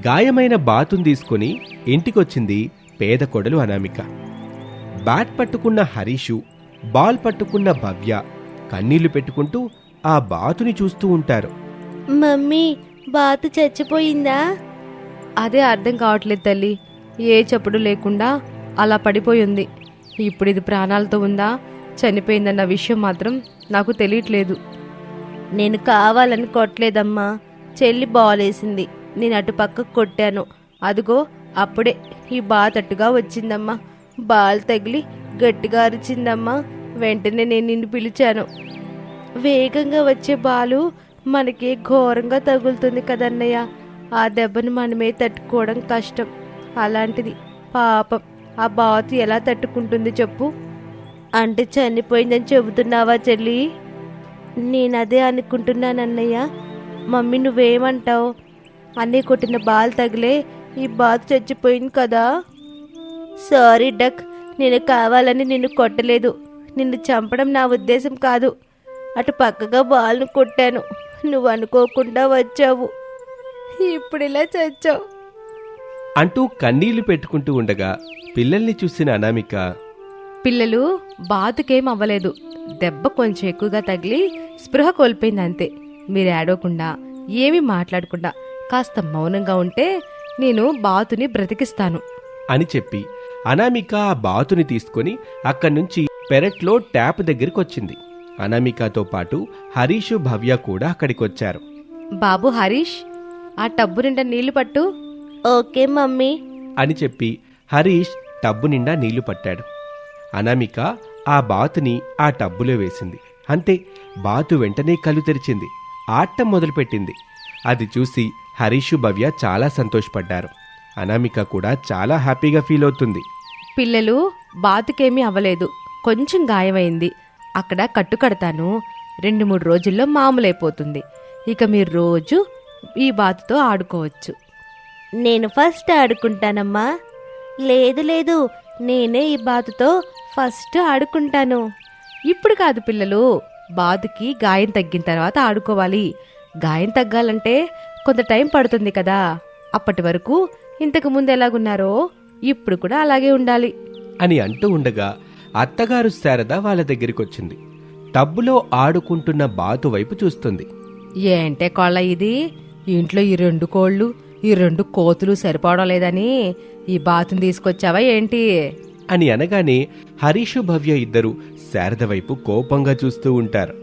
గాయమైన బాతును తీసుకుని ఇంటికొచ్చింది పేద కొడలు అనామిక. బ్యాట్ పట్టుకున్న హరీషు బాల్ పట్టుకున్న భవ్య కన్నీళ్ళు పెట్టుకుంటూ ఆ బాతుని చూస్తూ ఉంటారు. మమ్మీ బాతు చచ్చిపోయిందా? అదే అర్థం కావట్లేదు తల్లి. ఏ చప్పుడు లేకుండా అలా పడిపోయి ఉంది ఇప్పుడు ఇది ప్రాణాలతో ఉందా? చనిపోయిందన్న విషయం మాత్రం నాకు తెలియట్లేదు. నేను కావాలని కొట్టలేదమ్మా. చెల్లి బాలేసింది. నేను అటు పక్కకు కొట్టాను. అదిగో అప్పుడే ఈ బాత్ అట్టుగా వచ్చిందమ్మా. బాల్ తగిలి గట్టిగా అరిచిందమ్మా. వెంటనే నేను నిన్ను పిలిచాను. వేగంగా వచ్చే బాలు మనకి ఘోరంగా తగులుతుంది కదన్నయ్య. ఆ దెబ్బను మనమే తట్టుకోవడం కష్టం. అలాంటిది పాపం. ఆ బాతు ఎలా తట్టుకుంటుంది చెప్పు. అంటే చనిపోయిందని చెబుతున్నావా చెల్లి? నేను అదే అనుకుంటున్నానన్నయ్య. మమ్మీ నువ్వేమంటావు? అన్నయ్య కొట్టిన బాల్ తగిలే ఈ బాతు చచ్చిపోయింది కదా. Sorry duck. నేను కావాలని నిన్ను కొట్టలేదు. నిన్ను చంపడం నా ఉద్దేశం కాదు. అటు పక్కగా బాల్ను కొట్టాను. నువ్వు అనుకోకుండా వచ్చావు. ఇప్పుడు ఇలా చచ్చావు. అంటూ కన్నీళ్ళు పెట్టుకుంటూ ఉండగా పిల్లల్ని చూసిన అనామిక పిల్లలు బాతుకేం అవ్వలేదు. దెబ్బ కొంచెం ఎక్కువగా తగిలి స్పృహ కోల్పోయింది అంతే మీరు ఏడవకుండా ఏమీ మాట్లాడకుండా కాస్త మౌనంగా ఉంటే నేను బాతుని బ్రతికిస్తాను. అని చెప్పి అనామిక ఆ బాతుని తీసుకొని అక్కడి నుంచి పెరట్లో ట్యాప్ దగ్గరికి వచ్చింది అనామికతో పాటు హరీషు భవ్య కూడా అక్కడికొచ్చారు. బాబు హరీష్ ఆ టబ్బు నిండా నీళ్ళు పట్టు. Okay mummy. అని చెప్పి హరీష్ టబ్బు నిండా నీళ్ళు పట్టాడు. అనామిక ఆ బాతుని ఆ టబ్బులో వేసింది. అంతే బాతు వెంటనే కళ్ళు తెరిచింది. ఆటం మొదలుపెట్టింది. అది చూసి హరీషు భవ్య చాలా సంతోషపడ్డారు. అనామిక కూడా చాలా హ్యాపీగా ఫీల్ అవుతుంది. పిల్లలు బాతుకేమీ అవ్వలేదు. కొంచెం గాయమైంది. అక్కడ కట్టు కడతాను. రెండు మూడు రోజుల్లో మామూలైపోతుంది. ఇక మీరు రోజు ఈ బాతుతో ఆడుకోవచ్చు. నేను ఫస్ట్ ఆడుకుంటానమ్మా. లేదు లేదు. నేనే ఈ బాతుతో ఫస్ట్ ఆడుకుంటాను. ఇప్పుడు కాదు పిల్లలు. బాతుకి గాయం తగ్గిన తర్వాత ఆడుకోవాలి. గాయం తగ్గాలంటే కొంత టైం పడుతుంది కదా. అప్పటి వరకు ఇంతకు ముందు ఎలాగున్నారో ఇప్పుడు కూడా అలాగే ఉండాలి. అని అంటూ ఉండగా అత్తగారు శారద వాళ్ళ దగ్గరికొచ్చింది. టబ్బులో ఆడుకుంటున్న బాతు వైపు చూస్తుంది. ఏంటే కోళ్ళ ఇది? ఇంట్లో ఈ రెండు కోళ్ళు ఈ రెండు కోతులు సరిపోవడం లేదని ఈ బాతుని తీసుకొచ్చావా ఏంటి? అని అనగానే హరీషు భవ్య ఇద్దరు శారద వైపు కోపంగా చూస్తూ ఉంటారు.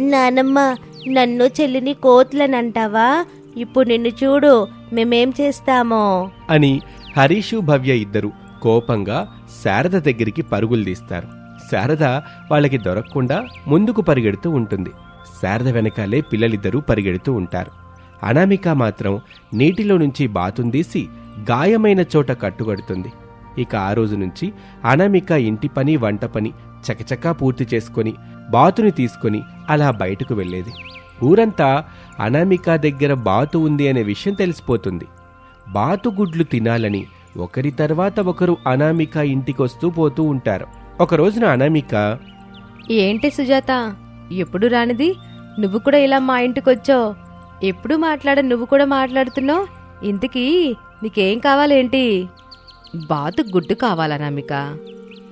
నానమ్మ నన్ను చెల్లిని కోతులని అంటావా? ఇప్పుడు నిన్ను చూడు మేమేం చేస్తామో. అని హరీషు భవ్య ఇద్దరు కోపంగా శారద దగ్గరికి పరుగులు తీస్తారు. శారద వాళ్ళకి దొరకకుండా ముందుకు పరిగెడుతూ ఉంటుంది. శారద వెనకాలే పిల్లలిద్దరూ పరిగెడుతూ ఉంటారు. అనామిక మాత్రం నీటిలో నుంచి బాతుందీసి గాయమైన చోట కట్టుకడుతుంది ఇక ఆ రోజు నుంచి అనామిక ఇంటి పని వంట పని చకచకా పూర్తి చేసుకొని బాతుని తీసుకొని అలా బయటకు వెళ్ళేది. ఊరంతా అనామిక దగ్గర బాతు ఉంది అనే విషయం తెలిసిపోతుంది. బాతుగుడ్లు తినాలని ఒకరి తర్వాత ఒకరు అనామిక ఇంటికొస్తూ పోతూ ఉంటారు. ఒక రోజున అనామిక ఏంటి సుజాత? ఎప్పుడు రానిది? నువ్వు కూడా ఇలా మా ఇంటికొచ్చావు ఎప్పుడు మాట్లాడ నువ్వు కూడా మాట్లాడుతున్నావు? ఇంతకీ నీకేం కావాలేంటి? బాతు గుడ్డు కావాలా అనామిక?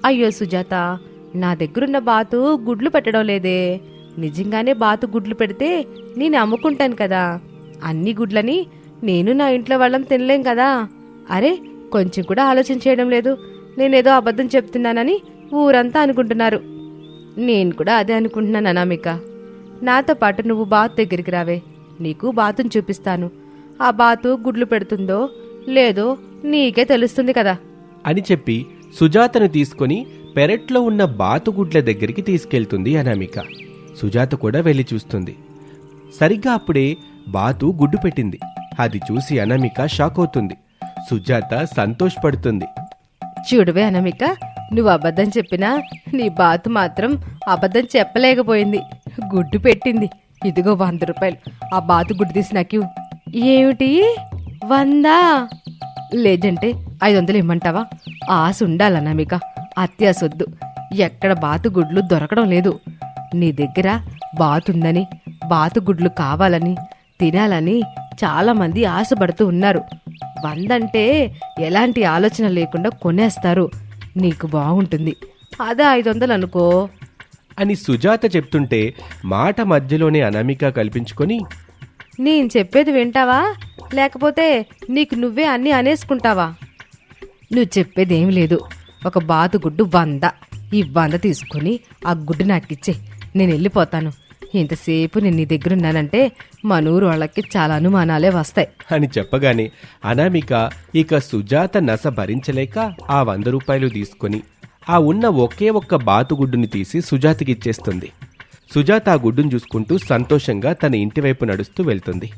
అయ్యో సుజాత నా దగ్గరున్న బాతు గుడ్లు పెట్టడం లేదే. నిజంగానే బాతు గుడ్లు పెడితే నేను అమ్ముకుంటాను కదా. అన్ని గుడ్లని నేను నా ఇంట్లో వాళ్ళం తినలేం కదా. అరే కొంచెం కూడా ఆలోచన చేయడం లేదు. నేనేదో అబద్ధం చెప్తున్నానని ఊరంతా అనుకుంటున్నారు. నేను కూడా అదే అనుకుంటున్నాను అనామిక. నాతో పాటు నువ్వు బాతు దగ్గరికి రావే. నీకు బాతుని చూపిస్తాను. ఆ బాతు గుడ్లు పెడుతుందో లేదో నీకే తెలుస్తుంది కదా. అని చెప్పి సుజాతను తీసుకొని పెరట్లో ఉన్న బాతుగుడ్ల దగ్గరికి తీసుకెళ్తుంది అనామిక. సుజాత కూడా వెళ్ళి చూస్తుంది. సరిగ్గా అప్పుడే బాతు గుడ్డు పెట్టింది. అది చూసి అనామిక షాక్ అవుతుంది. సుజాత సంతోషపడుతుంది. చూడవే అనామిక నువ్వు అబద్ధం చెప్పినా నీ బాతు మాత్రం అబద్ధం చెప్పలేకపోయింది. గుడ్డు పెట్టింది. ఇదిగో వంద రూపాయలు. ఆ బాతు గుడ్డు తీసి నాకు ఏమిటి? వందా? లేదంటే ఐదు వందలు ఇమ్మంటావా? ఆశ ఉండాలన్నామిక అత్యాసొద్దు ఎక్కడ బాతు గుడ్లు దొరకడం లేదు. నీ దగ్గర బాతుందని బాతు గుడ్లు కావాలని తినాలని చాలా మంది ఆశపడుతూ ఉన్నారు. వందంటే ఎలాంటి ఆలోచన లేకుండా కొనేస్తారు. నీకు బాగుంటుంది. అదే ఐదు వందలు అనుకో. అని సుజాత చెప్తుంటే మాట మధ్యలోనే అనామిక కల్పించుకొని నేను చెప్పేది వింటావా? లేకపోతే నీకు నువ్వే అన్నీ అనేసుకుంటావా? నువ్వు చెప్పేది లేదు. ఒక బాతు గుడ్డు వంద. ఈ వంద తీసుకుని ఆ గుడ్డు నాకిచ్చే నేను వెళ్ళిపోతాను. ఇంతసేపు నేను నీ దగ్గర ఉన్నానంటే మన ఊరు వాళ్ళకి చాలా అనుమానాలే వస్తాయి. అని చెప్పగానే అనామిక ఇక సుజాత నస భరించలేక ఆ వంద రూపాయలు తీసుకొని ఆ ఉన్న ఒకే ఒక్క బాతుగుడ్డుని తీసి సుజాతకి ఇచ్చేస్తుంది. సుజాత ఆ గుడ్డును చూసుకుంటూ సంతోషంగా తన ఇంటి వైపు నడుస్తూ వెళ్తుంది.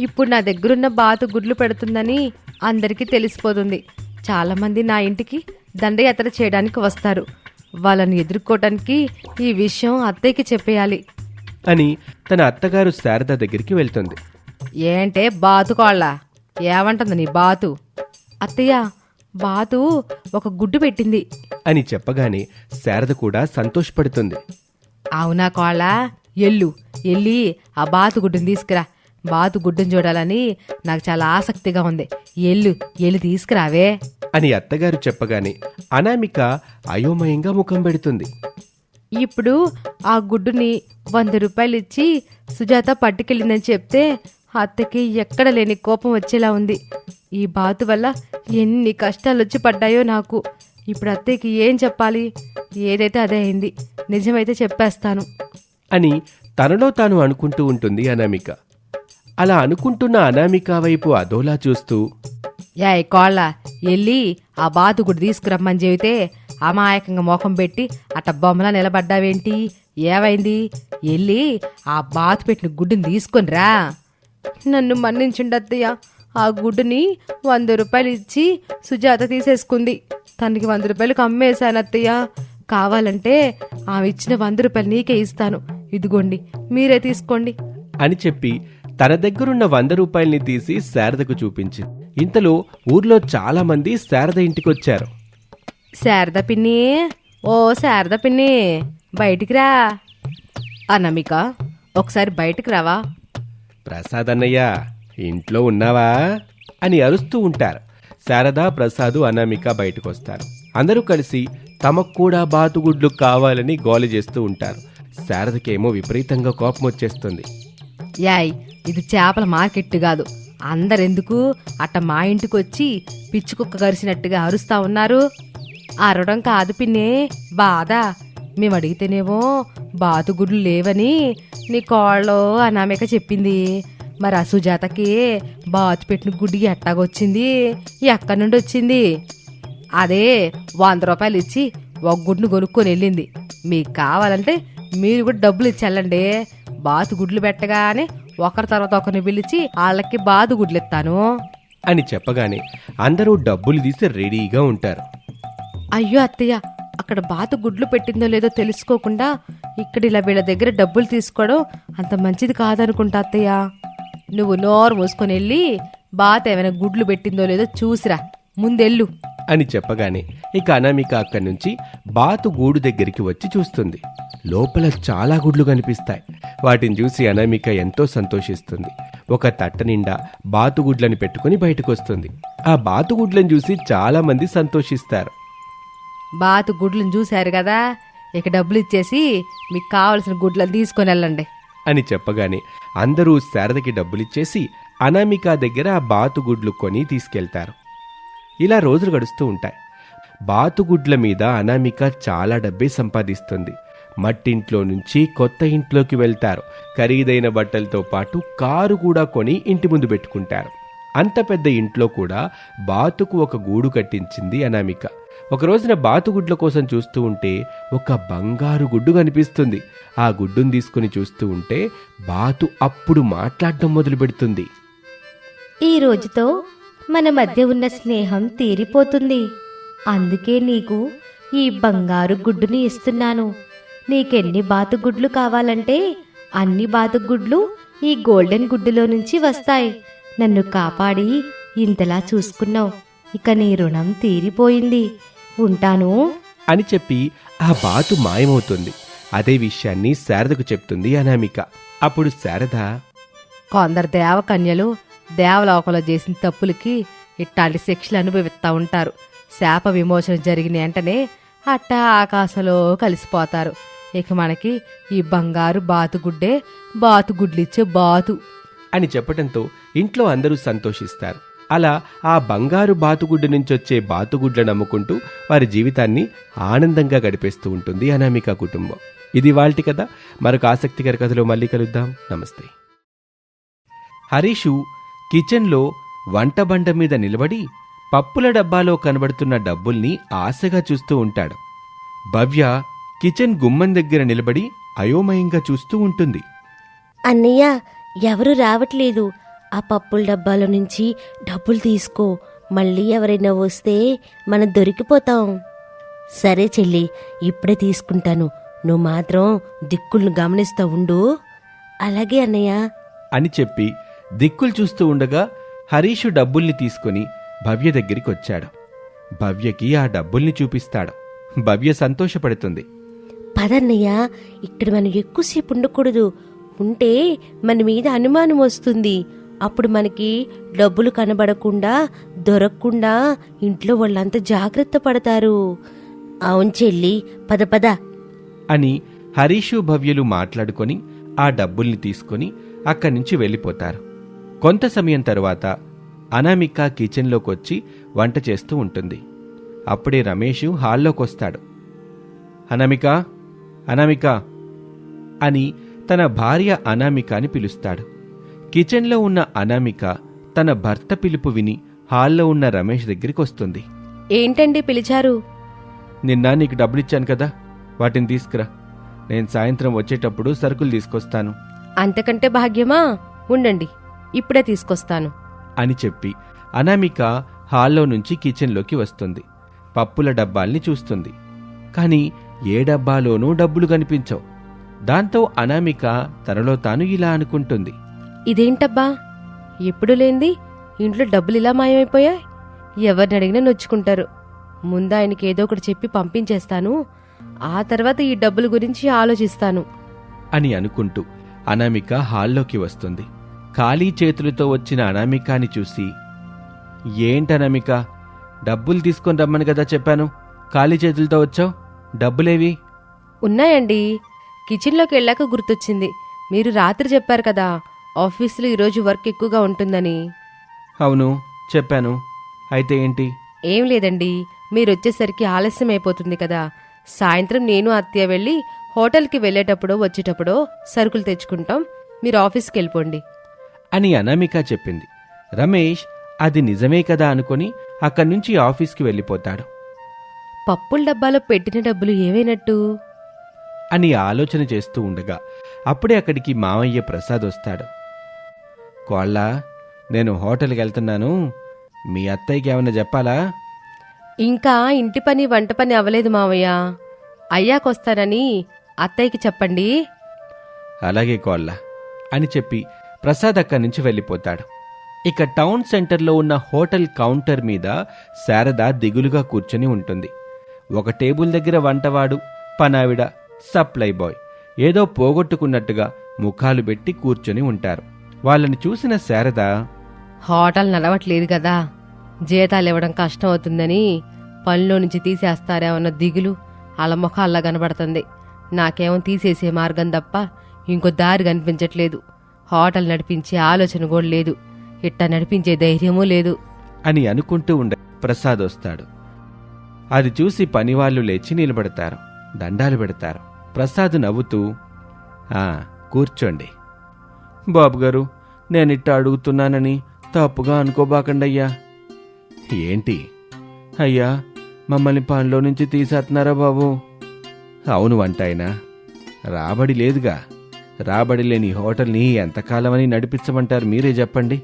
ఇప్పుడు నా దగ్గరున్న బాతు గుడ్లు పెడుతుందని అందరికీ తెలిసిపోతుంది. చాలామంది నా ఇంటికి దండయాత్ర చేయడానికి వస్తారు. వాళ్ళని ఎదుర్కోవటానికి ఈ విషయం అత్తయ్యకి చెప్పేయాలి. అని తన అత్తగారు శారద దగ్గరికి వెళ్తుంది. ఏంటే బాతుకోళ్ళ ఏమంటుంది నీ బాతు? అత్తయ్య బాతు ఒక గుడ్డు పెట్టింది. అని చెప్పగానే శారద కూడా సంతోషపడుతుంది. అవునా కోళ్ళ? ఎల్లు ఎల్లి ఆ బాతు గుడ్డుని తీసుకురా. బాతు గుడ్డుని చూడాలని నాకు చాలా ఆసక్తిగా ఉంది. ఎల్లు ఎల్లు తీసుకురావే. అని అత్తగారు చెప్పగానే అనామిక అయోమయంగా ముఖం పెడుతుంది. ఇప్పుడు ఆ గుడ్డుని వంద రూపాయలు ఇచ్చి సుజాత పట్టుకెళ్ళిందని చెప్తే అత్తకి ఎక్కడ లేని కోపం వచ్చేలా ఉంది. ఈ బాతు వల్ల ఎన్ని కష్టాలు వచ్చి పడ్డాయో నాకు. ఇప్పుడు అత్తయ్యకి ఏం చెప్పాలి? ఏదైతే అదే అయింది. నిజమైతే చెప్పేస్తాను. అని తనలో తాను అనుకుంటూ ఉంటుంది అనామిక. అలా అనుకుంటున్న అనామిక వైపు అదోలా చూస్తూ యాయ్ కోళ్ళ వెళ్ళి ఆ బాతు గుడ్డు తీసుకురమ్మని చెబితే అమాయకంగా మోఖం పెట్టి అట్ట బొమ్మలా నిలబడ్డావేంటి? ఏమైంది? వెళ్ళి ఆ బాతు పెట్టిన గుడ్డుని తీసుకొని రా నన్ను మన్నించండి అత్తయ్య ఆ గుడ్డుని వంద రూపాయలు ఇచ్చి సుజాత తీసేసుకుంది. తనకి వంద రూపాయలకు అమ్మేశాను అత్తయ్య కావాలంటే ఆమె ఇచ్చిన వంద రూపాయలు నీకే ఇస్తాను. ఇదిగోండి మీరే తీసుకోండి. అని చెప్పి తన దగ్గరున్న వంద రూపాయల్ని తీసి శారదకు చూపించింది ఇంతలో ఊర్లో చాలా మంది శారద ఇంటికొచ్చారు. శారద పిన్ని ఓ శారద పిన్ని బయటికి రా. అన్నమిక ఒకసారి బయటికి రావా? ప్రసాద్ అన్నయ్య ఇంట్లో ఉన్నావా? అని అరుస్తూ ఉంటారు. శారద ప్రసాదు అనామిక బయటకొస్తారు. అందరూ కలిసి తమకు కూడా బాతుగుడ్లు కావాలని గోల చేస్తూ ఉంటారు. శారదకేమో విపరీతంగా కోపం వచ్చేస్తుంది యాయ్ ఇది చేపల మార్కెట్ కాదు. అందరెందుకు? అట్ట మా ఇంటికి వచ్చి పిచ్చుకుక్క కరిసినట్టుగా అరుస్తా ఉన్నారు. అరవడం కాదు పిన్నే బాధ. మేము అడిగితేనేమో బాతుగుడ్లు లేవని నీ కోళ్ళు అనామిక చెప్పింది. మరి అసుజాతకి బాతు పెట్టిన గుడ్డి ఎట్టాగొచ్చింది? ఎక్కడి నుండి వచ్చింది అదే వంద రూపాయలు ఇచ్చి ఒక గుడ్డును కొనుక్కొని వెళ్ళింది మీకు కావాలంటే మీరు కూడా డబ్బులు ఇచ్చెళ్ళండి. బాతు గుడ్లు పెట్టగానే ఒకరి తర్వాత ఒకరిని పిలిచి వాళ్ళకి బాతు గుడ్లు ఇస్తాను అని చెప్పగానే అందరూ డబ్బులు తీసి రెడీగా ఉంటారు. అయ్యో అత్తయ్య అక్కడ బాతు గుడ్లు పెట్టిందో లేదో తెలుసుకోకుండా ఇక్కడ ఇలా వీళ్ళ దగ్గర డబ్బులు తీసుకోవడం అంత మంచిది కాదనుకుంటా అత్తయ్య. నువ్వు నోరు మూసుకొని వెళ్ళి బాత ఏమైనా గుడ్లు పెట్టిందో లేదో చూసిరా. ముందెళ్ళు. అని చెప్పగానే ఇక అనామిక అక్కడి నుంచి బాతు గూడు దగ్గరికి వచ్చి చూస్తుంది. లోపల చాలా గుడ్లు కనిపిస్తాయి. వాటిని చూసి అనామిక ఎంతో సంతోషిస్తుంది. ఒక తట్ట నిండా బాతుగుడ్లను పెట్టుకుని బయటకొస్తుంది. ఆ బాతుగుడ్లను చూసి చాలా మంది సంతోషిస్తారు. బాతు గుడ్లను చూశారు కదా? ఇక డబ్బులు ఇచ్చేసి మీకు కావలసిన గుడ్లను తీసుకొని వెళ్ళండి. అని చెప్పగానే అందరూ శారదకి డబ్బులిచ్చేసి అనామిక దగ్గర ఆ బాతుగుడ్లు కొని తీసుకెళ్తారు. ఇలా రోజులు గడుస్తూ ఉంటాయి. బాతుగుడ్ల మీద అనామిక చాలా డబ్బే సంపాదిస్తుంది. మట్టింట్లో నుంచి కొత్త ఇంట్లోకి వెళ్తారు. ఖరీదైన బట్టలతో పాటు కారు కూడా కొని ఇంటి ముందు పెట్టుకుంటారు. అంత పెద్ద ఇంట్లో కూడా బాతుకు ఒక గూడు కట్టించింది అనామిక. ఒక రోజున బాతుగుడ్ల కోసం చూస్తూ ఉంటే ఒక బంగారు గుడ్డు కనిపిస్తుంది. ఆ గుడ్డును తీసుకుని చూస్తూ ఉంటే బాతు అప్పుడు మాట్లాడడం మొదలు పెడుతుంది ఈ రోజుతో మన మధ్య ఉన్న స్నేహం తీరిపోతుంది. అందుకే నీకు ఈ బంగారు గుడ్డుని ఇస్తున్నాను. నీకెన్ని బాతుగుడ్లు కావాలంటే అన్ని బాతుగుడ్లు ఈ గోల్డెన్ గుడ్డులో నుంచి వస్తాయి. నన్ను కాపాడి ఇంతలా చూసుకున్నావు. ఇక నీ రుణం తీరిపోయింది. ఉంటాను. అని చెప్పి ఆ బాతు మాయమవుతుంది. అదే విషయాన్ని శారదకు చెప్తుంది అనామిక. అప్పుడు శారద కొందరు దేవకన్యలు దేవలోకంలో చేసిన తప్పులకి ఇట్టాంటి శిక్షలు అనుభవిస్తూ ఉంటారు. శాప విమోచన జరిగిన వెంటనే అట్టా ఆకాశంలో కలిసిపోతారు. ఇక మనకి ఈ బంగారు బాతుగుడ్డే బాతుగుడ్లిచ్చే బాతు. అని చెప్పటంతో ఇంట్లో అందరూ సంతోషిస్తారు. అలా ఆ బంగారు బాతుగుడ్డు నుంచి వచ్చే బాతుగుడ్లను నమ్ముకుంటూ వారి జీవితాన్ని ఆనందంగా గడిపేస్తూ ఉంటుంది అనామిక కుటుంబం. ఇది వాళ్ళటి కథ. మరొక ఆసక్తికర కథలో మళ్ళీ కలుద్దాం. నమస్తే. హరీషు కిచెన్లో వంట బండ మీద నిలబడి పప్పుల డబ్బాలో కనబడుతున్న డబ్బుల్ని ఆశగా చూస్తూ ఉంటాడు. భవ్య కిచెన్ గుమ్మం దగ్గర నిలబడి అయోమయంగా చూస్తూ ఉంటుంది. అన్నయ్య ఎవరు రావట్లేదు. ఆ పప్పుల డబ్బాలో నుంచి డబ్బులు తీసుకో. మళ్ళీ ఎవరైనా వస్తే మనం దొరికిపోతాం. సరే చెల్లి ఇప్పుడే తీసుకుంటాను. నువ్వు మాత్రం దిక్కులను గమనిస్తూ ఉండు. అలాగే అన్నయ్య. అని చెప్పి దిక్కులు చూస్తూ ఉండగా హరీషు డబ్బుల్ని తీసుకుని భవ్య దగ్గరికి వచ్చాడు. భవ్యకి ఆ డబ్బుల్ని చూపిస్తాడు. భవ్య సంతోషపడుతుంది. పదన్నయ్య ఇక్కడ మనం ఎక్కువసేపు ఉండకూడదు. ఉంటే మన మీద అనుమానం వస్తుంది. అప్పుడు మనకి డబ్బులు కనబడకుండా దొరకకుండా ఇంట్లో వాళ్ళంతా జాగ్రత్త పడతారు. అవును చెల్లి పద పద. అని హరీషు భవ్యలు మాట్లాడుకొని ఆ డబ్బుల్ని తీసుకొని అక్కడి నుంచి వెళ్ళిపోతారు. కొంత సమయం తరువాత అనామిక కిచెన్లోకొచ్చి వంట చేస్తూ ఉంటుంది. అప్పుడే రమేషు హాల్లోకొస్తాడు. అనామిక అనామిక అని తన భార్య అనామికాని పిలుస్తాడు. కిచెన్లో ఉన్న అనామిక తన భర్త పిలుపు విని హాల్లో ఉన్న రమేష్ దగ్గరికి వస్తుంది ఏంటండి పిలిచారు? నిన్న నీకు డబ్బులిచ్చాను కదా వాటిని తీసుకురా. నేను సాయంత్రం వచ్చేటప్పుడు సరుకులు తీసుకొస్తాను. అంతకంటే భాగ్యమా? ఉండండి. ఇప్పుడే తీసుకొస్తాను. అని చెప్పి అనామిక హాల్లో నుంచి కిచెన్లోకి వస్తుంది. పప్పుల డబ్బాల్ని చూస్తుంది. కానీ ఏ డబ్బాలోనూ డబ్బులు కనిపించవు. దాంతో అనామిక తనలో తాను ఇలా అనుకుంటుంది. ఇదేంటబ్బా? ఎప్పుడు లేంది ఇంట్లో డబ్బులు ఇలా మాయమైపోయాయి? ఎవరిని అడిగినా నొచ్చుకుంటారు. ముందు ఆయనకి ఏదో ఒకటి చెప్పి పంపించేస్తాను. ఆ తర్వాత ఈ డబ్బుల గురించి ఆలోచిస్తాను. అని అనుకుంటూ అనామిక హాల్లోకి వస్తుంది. ఖాళీ చేతులతో వచ్చిన అనామికాని చూసి ఏంటనామిక డబ్బులు తీసుకొని రమ్మని కదా చెప్పాను. ఖాళీ చేతులతో వచ్చావు? డబ్బులేవి? ఉన్నాయండి. కిచెన్లోకి వెళ్ళాక గుర్తొచ్చింది. మీరు రాత్రి చెప్పారు కదా ఆఫీసులో ఈరోజు వర్క్ ఎక్కువగా ఉంటుందని. అవును చెప్పాను. అయితే ఏంటి? ఏం లేదండి. మీరు వచ్చేసరికి ఆలస్యం అయిపోతుంది కదా. సాయంత్రం నేను అత్తయ్య వెళ్ళి హోటల్కి వెళ్ళేటప్పుడో వచ్చేటప్పుడో సరుకులు తెచ్చుకుంటాం. మీరు ఆఫీస్కి వెళ్ళిపోండి. అని అనామిక చెప్పింది. రమేష్ అది నిజమే కదా అనుకొని అక్కడి నుంచి ఆఫీస్కి వెళ్ళిపోతాడు. పప్పుల డబ్బాలో పెట్టిన డబ్బులు ఏమైనట్టు? అని ఆలోచన చేస్తూ ఉండగా అప్పుడే అక్కడికి మామయ్య ప్రసాద్ వస్తాడు. కోళ్ళ నేను హోటల్కి వెళ్తున్నాను. మీ అత్తయ్యకి ఏమైనా చెప్పాలా? ఇంకా ఇంటి పని వంట పని అవ్వలేదు మావయ్య. అయ్యాకొస్తానని అత్తయ్యకి చెప్పండి. అలాగే కోళ్ళ అని చెప్పి ప్రసాద్ అక్కడి నుంచి వెళ్ళిపోతాడు. ఇక టౌన్ సెంటర్లో ఉన్న హోటల్ కౌంటర్ మీద శారద దిగులుగా కూర్చొని ఉంటుంది. ఒక టేబుల్ దగ్గర వంటవాడు పనావిడ సప్లై బాయ్ ఏదో పోగొట్టుకున్నట్టుగా ముఖాలు పెట్టి కూర్చొని ఉంటారు. వాళ్ళని చూసిన శారద హోటల్ నడవట్లేదు కదా జీతాలు ఇవ్వడం కష్టం అవుతుందని పనిలో నుంచి తీసేస్తారేమన్న దిగులు వాళ్ళ ముఖాల్లా కనబడుతుంది. నాకేమో తీసేసే మార్గం తప్ప ఇంకో దారి కనిపించట్లేదు. హోటల్ నడిపించే ఆలోచన కూడా లేదు. ఇట్ట నడిపించే ధైర్యమూ లేదు. అని అనుకుంటూ ఉండ ప్రసాద్ వస్తాడు. అది చూసి పనివాళ్ళు లేచి నిలబడతారు. దండాలు పెడతారు. ప్రసాద్ నవ్వుతూ "ఆ, కూర్చోండి. బాబుగారు నేనిట్ట అడుగుతున్నానని తప్పుగా అనుకోబాకండయ్యా. ఏంటి? అయ్యా మమ్మల్ని పనిలో నుంచి తీసేస్తున్నారా బాబు? అవును వంటాయనా రాబడి లేదుగా. రాబడి లేని హోటల్ని ఎంతకాలమని నడిపించమంటారు మీరే చెప్పండి.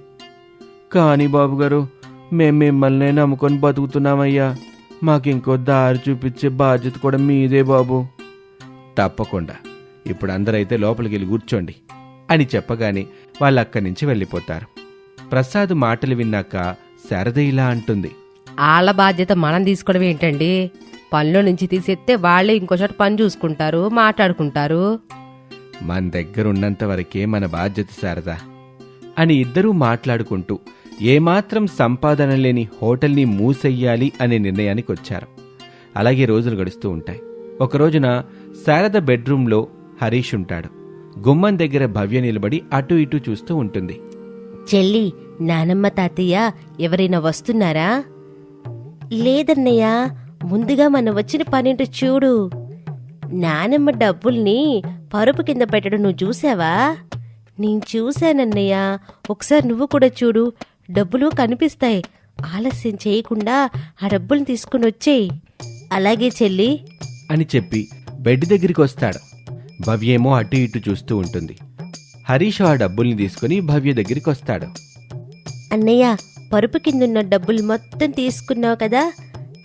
కానీ బాబుగారు మేం మిమ్మల్నే నమ్ముకొని బతుకుతున్నామయ్యా. మాకింకో దారి చూపించే బాధ్యత కూడా మీదే బాబు. తప్పకుండా. ఇప్పుడు అందరైతే లోపలికి వెళ్ళి కూర్చోండి అని చెప్పగానే వాళ్ళు అక్కడి నుంచి వెళ్ళిపోతారు. ప్రసాద్ మాటలు విన్నాక శారద ఇలా అంటుంది. వాళ్ళ బాధ్యత మనం తీసుకోవడం ఏంటండి? పనిలో నుంచి తీసేస్తే వాళ్ళే ఇంకో చోట పని చూసుకుంటారు మాట్లాడుకుంటారు. మన దగ్గరున్నంత వరకే మన బాధ్యత శారద. అని ఇద్దరూ మాట్లాడుకుంటూ ఏమాత్రం సంపాదన లేని హోటల్ని మూసెయ్యాలి అనే నిర్ణయానికి వచ్చారు అలాగే రోజులు గడుస్తూ ఉంటాయి. ఒక రోజున శారద బెడ్రూంలో హరీష్ ఉంటాడు. గుమ్మం దగ్గర భవ్య నిలబడి అటు ఇటు చూస్తూ ఉంటుంది. చెల్లి నానమ్మ తాతయ్య ఎవరైనా వస్తున్నారా? లేదన్నయ్యా ముందుగా మనం వచ్చిన పనింటి చూడు. నానమ్మ డబ్బుల్ని పరుపు కింద పెట్టడం నువ్వు చూసావా? నేను చూశానన్నయ్య. ఒకసారి నువ్వు కూడా చూడు. డబ్బులు కనిపిస్తాయి. ఆలస్యం చేయకుండా ఆ డబ్బుల్ని తీసుకుని వచ్చేయి. అలాగే చెల్లి. అని చెప్పి బెడ్ దగ్గరికి వస్తాడు. భవ్యేమో అటు ఇటు చూస్తూ ఉంటుంది. హరీష్ ఆ డబ్బుల్ని తీసుకుని భవ్య దగ్గరికి వస్తాడు. అన్నయ్య పరుపు కిందున్న డబ్బులు మొత్తం తీసుకున్నావు కదా?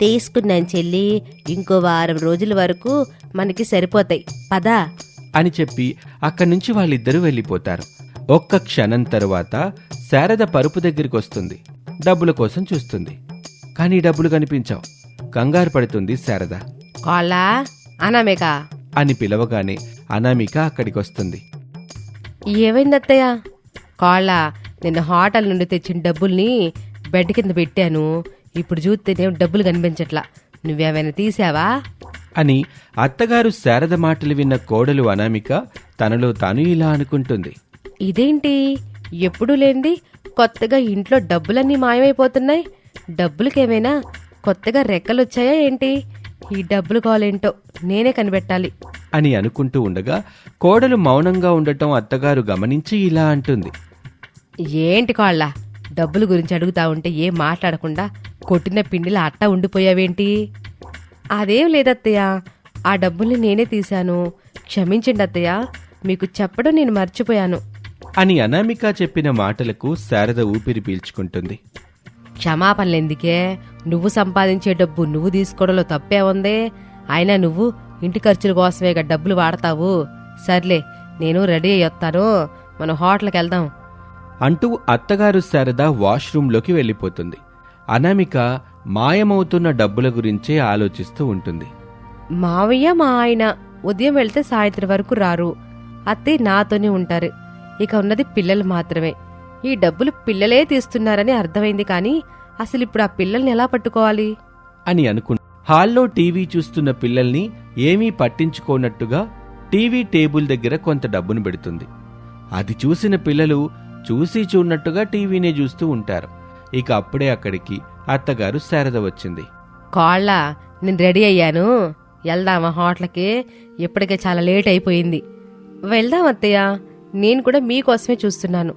తీసుకున్నాను చెల్లి. ఇంకో వారం రోజుల వరకు మనకి సరిపోతాయి. పదా? అని చెప్పి అక్కడి నుంచి వాళ్ళిద్దరూ వెళ్ళిపోతారు. ఒక్క క్షణం తరువాత శారద పరుపు దగ్గరికి వస్తుంది. డబ్బుల కోసం చూస్తుంది. కానీ డబ్బులు కనిపించావు. కంగారు పడుతుంది శారద. కాళ్ళ అనామేక? అని పిలవగానే అనామిక అక్కడికి వస్తుంది. ఏమైంది అత్తయ్య కాళ్ళ నిన్న హోటల్ నుండి తెచ్చిన డబ్బుల్ని బెడ్ కింద పెట్టాను. ఇప్పుడు చూస్తేనే డబ్బులు కనిపించట్లా. నువ్వేమైనా తీసావా? అని అత్తగారు శారద మాటలు విన్న కోడలు అనామిక తనలో తాను ఇలా అనుకుంటుంది. ఇదేంటి? ఎప్పుడు లేనిది కొత్తగా ఇంట్లో డబ్బులన్నీ మాయమైపోతున్నాయి. డబ్బులకేమైనా కొత్తగా రెక్కలు వచ్చాయా ఏంటి? ఈ డబ్బులు కావాలేంటో నేనే కనిపెట్టాలి. అని అనుకుంటూ ఉండగా కోడలు మౌనంగా ఉండటం అత్తగారు గమనించి ఇలా అంటుంది. ఏంటి కాళ్ళ? డబ్బుల గురించి అడుగుతా ఉంటే ఏం మాట్లాడకుండా కొట్టిన పిండిలా అట్ట ఉండిపోయావేంటి? అదేం లేదత్తయ్య. ఆ డబ్బుల్ని నేనే తీశాను. క్షమించండి అత్తయ్య. మీకు చెప్పడం నేను మర్చిపోయాను. అని అనామిక చెప్పిన మాటలకు శారద ఊపిరి పీల్చుకుంటుంది. క్షమాపణలెందుకే నువ్వు సంపాదించే డబ్బు నువ్వు తీసుకోవడంలో తప్పే ఉంది. అయినా నువ్వు ఇంటి ఖర్చుల కోసమేగా డబ్బులు వాడతావు. సర్లే నేను రెడీ అయ్యి వస్తాను. మనం హోటల్కి వెళ్దాం. అంటూ అత్తగారు శారద వాష్రూంలోకి వెళ్ళిపోతుంది. అనామిక మాయమవుతున్న డబ్బుల గురించే ఆలోచిస్తూ ఉంటుంది. మావయ్య మా ఆయన ఉదయం వెళ్తే సాయంత్రం వరకు రారు. అత్తయ్య నాతోనే ఉంటారు. ఇక ఉన్నది పిల్లలు మాత్రమే. ఈ డబ్బులు పిల్లలే తీస్తున్నారని అర్థమైంది కానీ అసలు ఇప్పుడు ఆ పిల్లల్ని ఎలా పట్టుకోవాలి? అని అనుకు హాల్లో టీవీ చూస్తున్న పిల్లల్ని ఏమీ పట్టించుకోనట్టుగా టీవీ టేబుల్ దగ్గర కొంత డబ్బును పెడుతుంది. అది చూసిన పిల్లలు చూసి చూడనట్టుగా టీవీనే చూస్తూ ఉంటారు. ఇక అప్పుడే అక్కడికి అత్తగారు శారద వచ్చింది. కాళ్ళ నేను రెడీ అయ్యాను. వెళ్దామా హోటల్కి? ఇప్పటికే చాలా లేట్ అయిపోయింది. వెళ్దాం అత్తయ్య. నేను కూడా మీకోసమే చూస్తున్నాను.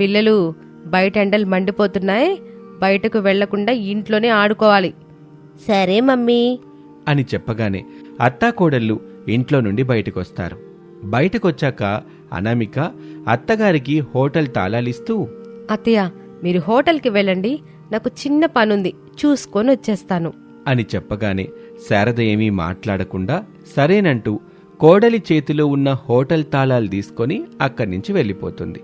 పిల్లలు బయట ఎండలు మండిపోతున్నాయి. బయటకు వెళ్ళకుండా ఇంట్లోనే ఆడుకోవాలి. సరే మమ్మీ. అని చెప్పగానే అత్తాకోడళ్ళు ఇంట్లో నుండి బయటకొస్తారు. బయటకొచ్చాక అనామిక అత్తగారికి హోటల్ తాళాలిస్తూ అత్తయ్య మీరు హోటల్కి వెళ్ళండి నాకు చిన్న పనుంది చూసుకొని వచ్చేస్తాను. అని చెప్పగానే శారద ఏమీ మాట్లాడకుండా సరేనంటూ కోడలి చేతిలో ఉన్న హోటల్ తాళాలు తీసుకొని అక్కడి నుంచి వెళ్ళిపోతుంది.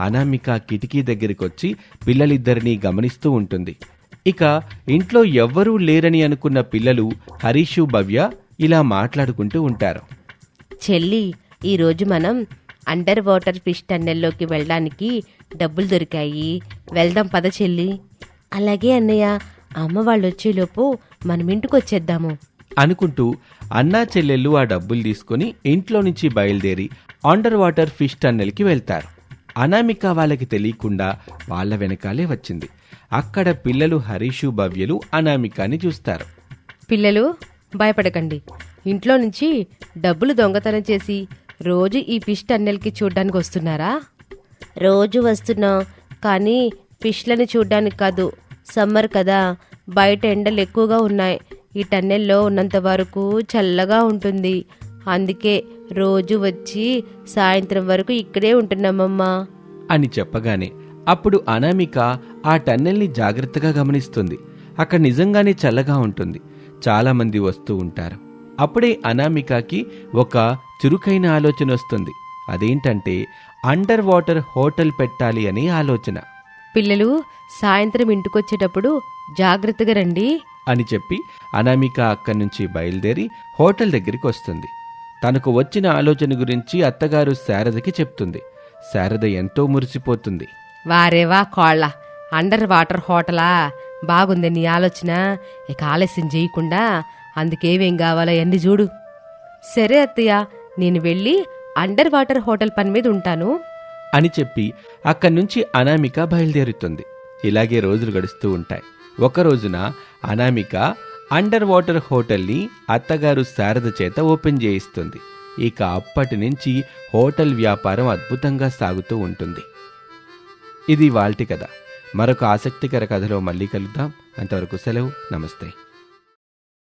అనామిక కిటికీ దగ్గరికొచ్చి పిల్లలిద్దరినీ గమనిస్తూ ఉంటుంది. ఇక ఇంట్లో ఎవ్వరూ లేరని అనుకున్న పిల్లలు హరీషు భవ్య ఇలా మాట్లాడుకుంటూ ఉంటారు. చెల్లి ఈరోజు మనం అండర్ వాటర్ ఫిష్ టన్నెల్లోకి వెళ్ళడానికి డబ్బులు దొరికాయి. వెళ్దాం పద చెల్లి. అలాగే అన్నయ్య అమ్మ వాళ్ళు వచ్చేలోపు మనం ఇంటికి వచ్చేద్దాము అనుకుంటూ అన్నా చెల్లెళ్ళు ఆ డబ్బులు తీసుకుని ఇంట్లో నుంచి బయలుదేరి అండర్ వాటర్ ఫిష్ టన్నెల్కి వెళ్తారు. అనామిక వాళ్ళకి తెలియకుండా వాళ్ళ వెనకాలే వచ్చింది. అక్కడ పిల్లలు హరీషు భవ్యలు అనామికాని చూస్తారు. పిల్లలు భయపడకండి. ఇంట్లో నుంచి డబ్బులు దొంగతనం చేసి రోజు ఈ ఫిష్ టన్నెల్కి చూడ్డానికి వస్తున్నారా? రోజు వస్తున్నాం కానీ ఫిష్లను చూడ్డానికి కాదు. సమ్మర్ కదా బయట ఎండలు ఎక్కువగా ఉన్నాయి. ఈ టన్నెల్లో ఉన్నంత వరకు చల్లగా ఉంటుంది. అందుకే రోజు వచ్చి సాయంత్రం వరకు ఇక్కడే ఉంటున్నామమ్మా. అని చెప్పగానే అప్పుడు అనామిక ఆ టన్నెల్ని జాగ్రత్తగా గమనిస్తుంది. అక్కడ నిజంగానే చల్లగా ఉంటుంది. చాలా మంది వస్తూ ఉంటారు. అప్పుడే అనామికకి ఒక చురుకైన ఆలోచన వస్తుంది. అదేంటంటే అండర్ వాటర్ హోటల్ పెట్టాలి అనే ఆలోచన. పిల్లలు సాయంత్రం ఇంటికొచ్చేటప్పుడు జాగ్రత్తగా రండి. అని చెప్పి అనామిక అక్కడి నుంచి బయలుదేరి హోటల్ దగ్గరికి వస్తుంది. తనకు వచ్చిన ఆలోచన గురించి అత్తగారు శారదకి చెప్తుంది. శారద ఎంతో మురిసిపోతుంది. వారేవా కోళ్ళ అండర్ వాటర్ హోటలా? బాగుంది నీ ఆలోచన. ఇక ఆలస్యం చేయకుండా అందుకేమేం కావాలో అన్ని చూడు. సరే అత్తయ్య నేను వెళ్ళి అండర్ వాటర్ హోటల్ పని మీద ఉంటాను. అని చెప్పి అక్కడి నుంచి అనామిక బయలుదేరుతుంది. ఇలాగే రోజులు గడుస్తూ ఉంటాయి. ఒక రోజున అనామిక అండర్ వాటర్ హోటల్ని అత్తగారు శారద చేత ఓపెన్ చేయిస్తుంది. ఇక అప్పటి నుంచి హోటల్ వ్యాపారం అద్భుతంగా సాగుతూ ఉంటుంది. ఇది వాల్టి కథ. మరొక ఆసక్తికర కథలో మళ్ళీ కలుద్దాం. అంతవరకు సెలవు. నమస్తే.